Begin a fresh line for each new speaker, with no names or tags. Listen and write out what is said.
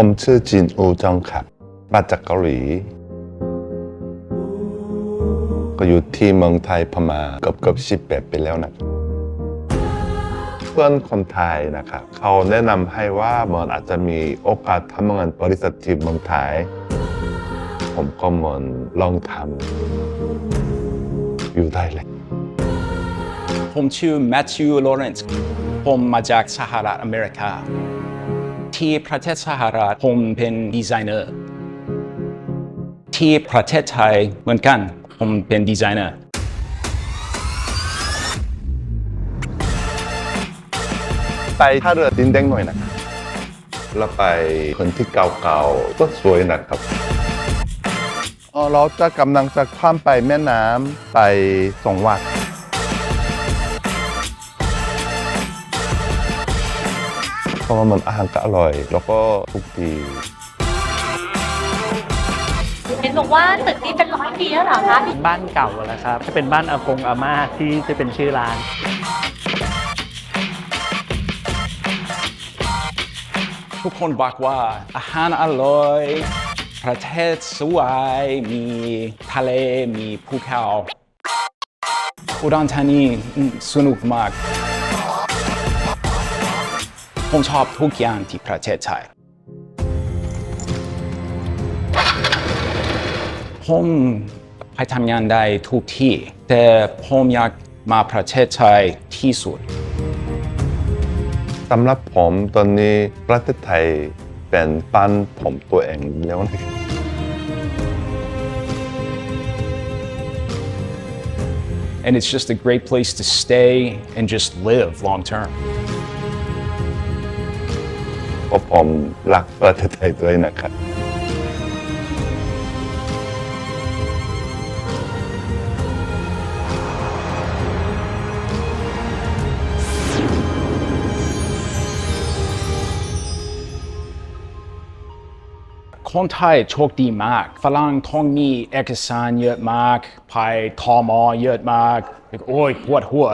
ผมชื่อจินอูจองครับมาจากเกาหลี ก็อยู่ที่เมืองไทยประมาเกือบเกือบสิบแปดปีแล้วนะเพื่อนคนไทยนะครับเขาแนะนำให้ว่ามันอาจจะมีโอกาสทำงานบริษัทที่เมืองไทย ผมก็เหมือนลองทำอยู่ได้เลย
ผมชื่อแมทธิวลอเรนซ์ผมมาจากสหรัฐอเมริกา ที่ประเทศสหรัฐผมเป็นดีไซเนอร์ที่ประเทศไทยเหมือนกันผมเป็นดีไซเนอร์
ไปท่าเรือดินแดงหน่อยนะครับแล้วไปคนที่เก่าๆก็สวยนะครับเอ่อเราจะกำลังจะข้ามไปแม่น้ำไปสองวัด ราะว่ามันอาหารก็อร่อย แล้วก็ทุกที
เห็นบอกว่าตึกนี้เป็นร้อยปีแล้วเหรอคะ
บ้านเก่าแล้วครับจะเป็นบ้านอากงอาม่าที่จะเป็นชื่อร้าน
ทุกคนบอกว่าอาหารอร่อย ประเทศสวย มีทะเล มีภูเขาอุดรธานีอืมสนุกมาก ผมชอบทุกอย่างที่ประเทศไทย ผมไปทำงานได้ทุกที่ แต่ผมอยากมาประเทศไทยที่สุด
สำหรับผมตอนนี้ประเทศไทยเป็นบ้านผมตัวเองแล้วนะ
and it's just a great place to stay and just live long term.
พราะผมรักประเทศไทยด้วยนะครับ
คนไทยโชคดีมาก ฝรั่งต้องมีเอกสารเยอะมากไปทอมอเยอะมาก โอ้ยปวดหัว